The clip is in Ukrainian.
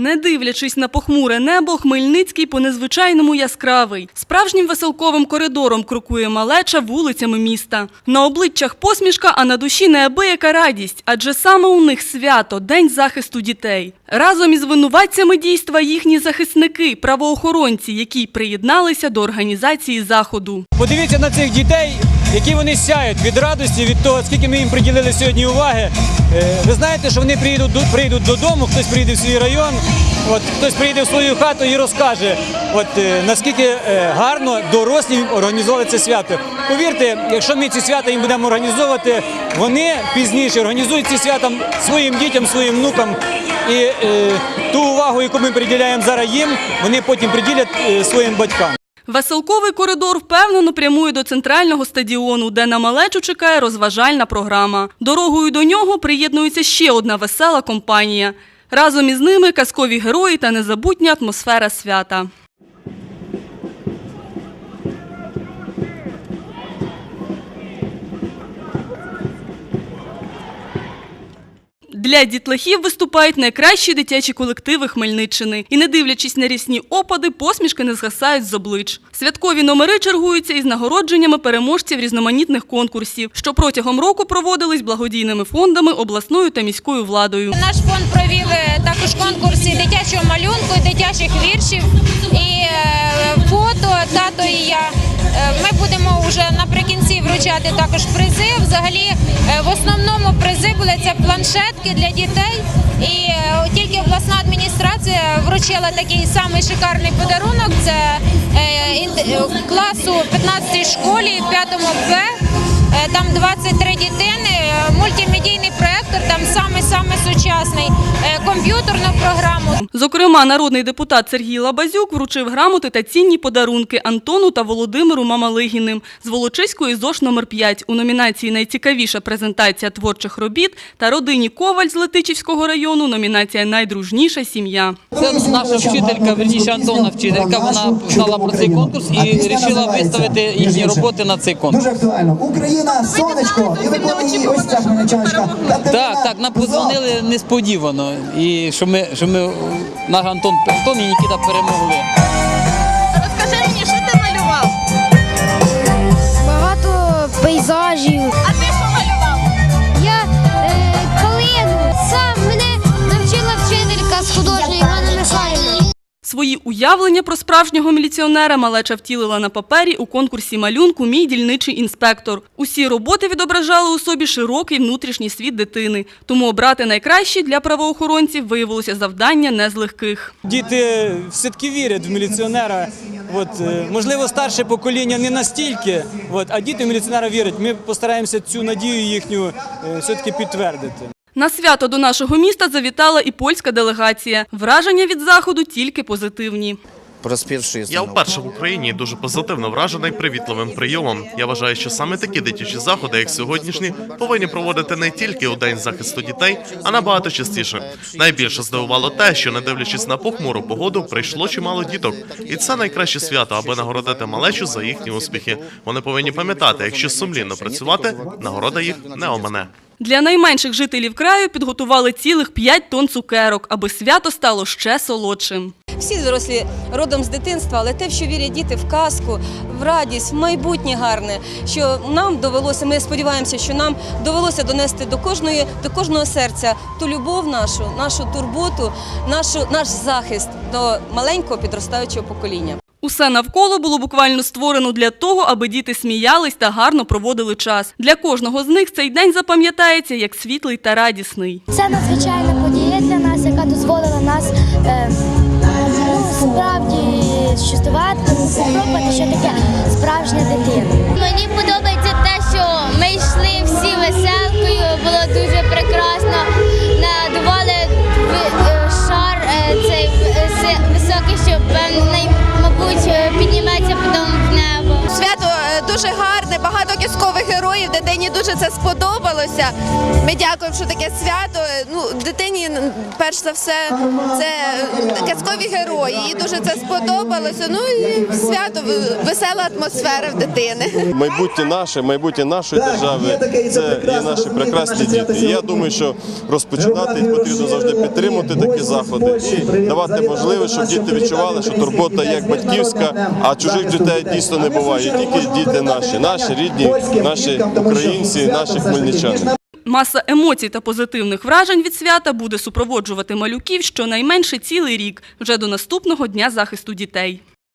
Не дивлячись на похмуре небо, Хмельницький по незвичайному яскравий. Справжнім веселковим коридором крокує малеча вулицями міста. На обличчях посмішка, а на душі неабияка радість, адже саме у них свято – День захисту дітей. Разом із винуватцями дійства їхні захисники, правоохоронці, які приєдналися до організації заходу. Подивіться на цих дітей, які вони сяють від радості, від того, скільки ми їм приділили сьогодні уваги. Е, Ви знаєте, що вони приїдуть, прийдуть додому, хтось приїде в свій район, от, хтось приїде в свою хату і розкаже, от, е, наскільки е, гарно дорослі організували це свято. Повірте, якщо ми ці свята їм будемо організовувати, вони пізніше організують ці свята своїм дітям, своїм внукам. І е, ту увагу, яку ми приділяємо зараз їм, вони потім приділять е, своїм батькам. Веселковий коридор впевнено прямує до центрального стадіону, де на малечу чекає розважальна програма. Дорогою до нього приєднується ще одна весела компанія. Разом із ними казкові герої та незабутня атмосфера свята. Для дітлахів виступають найкращі дитячі колективи Хмельниччини. І не дивлячись на рісні опади, посмішки не згасають з облич. Святкові номери чергуються із нагородженнями переможців різноманітних конкурсів, що протягом року проводились благодійними фондами, обласною та міською владою. Наш фонд провів е, також конкурси дитячого малюнку, дитячих віршів і е, фото тато і я. Е, Ми будемо вже наприкінці вручати також призи. Взагалі, в основному призи були це планшетки для дітей. І е, тільки обласна адміністрація вручила такий самий шикарний подарунок. Це е, е, класу 15 школі, 5 Б. Е, Там 23 дитини, е, мультимедійний проектор, там саме-саме сучасний, е, комп'ютерну програму. Зокрема, народний депутат Сергій Лабазюк вручив грамоти та цінні подарунки Антону та Володимиру Мамалигіним з Волочиської ЗОШ номер 5 у номінації Найцікавіша презентація творчих робіт та родині Коваль з Летичівського району номінація Найдружніша сім'я. Це наша вчителька, верніше Антонна вчителька. Вона знала про цей конкурс і вирішила виставити їхні роботи на цей конкурс. Дуже актуально. Україна, сонечко, і виконує її ось ця хмельничаночка. Так, так, нам подзвонили несподівано. І що ми, що ми наш Антон, Антон і Нікіта перемогли. Розкажи мені, що ти малював? Багато пейзажів. А ти Свої уявлення про справжнього міліціонера малеча втілила на папері у конкурсі малюнку Мій дільничий інспектор. Усі роботи відображали у собі широкий внутрішній світ дитини. Тому обрати найкращі для правоохоронців виявилося завдання не з легких. Діти все-таки вірять в міліціонера. От, е, можливо, старше покоління не настільки, от, а діти в міліціонера вірять. Ми постараємося цю надію їхню е, все-таки підтвердити. На свято до нашого міста завітала і польська делегація. Враження від заходу тільки позитивні. Я вперше в Україні дуже позитивно вражений привітливим прийомом. Я вважаю, що саме такі дитячі заходи, як сьогоднішні, повинні проводити не тільки у день захисту дітей, а набагато частіше. Найбільше здивувало те, що не дивлячись на похмуру погоду, прийшло чимало діток, і це найкраще свято, аби нагородити малечу за їхні успіхи. Вони повинні пам'ятати, якщо сумлінно працювати, нагорода їх не омине. Для найменших жителів краю підготували цілих 5 тонн цукерок, аби свято стало ще солодшим. Всі дорослі родом з дитинства, але те, що вірять діти в казку, в радість, в майбутнє гарне, що нам довелося, ми сподіваємося, що нам довелося донести до кожної, до кожного серця ту любов нашу, нашу турботу, нашу, наш захист до маленького підростаючого покоління. Усе навколо було буквально створено для того, аби діти сміялись та гарно проводили час. Для кожного з них цей день запам'ятається як світлий та радісний. Це надзвичайна подія для нас, яка дозволила нас е, ну, справді щастувати, спробувати, що таке справжня дитина. Мені подобається те, що ми йшли всі веселкою, було дуже прекрасно. who настрої, дитині дуже це сподобалося. Ми дякуємо, що таке свято. Ну, дитині перш за все це казкові герої. Їй дуже це сподобалося. Ну і свято, весела атмосфера в дитини. майбутнє наше, майбутнє нашої держави це є наші прекрасні діти. І я думаю, що розпочинати потрібно завжди підтримувати такі заходи і давати можливість, щоб діти відчували, що турбота як батьківська, а чужих дітей дійсно не буває. Тільки діти наші, наші рідні, наші українці, наші хмельничани. Маса емоцій та позитивних вражень від свята буде супроводжувати малюків щонайменше цілий рік, вже до наступного дня захисту дітей.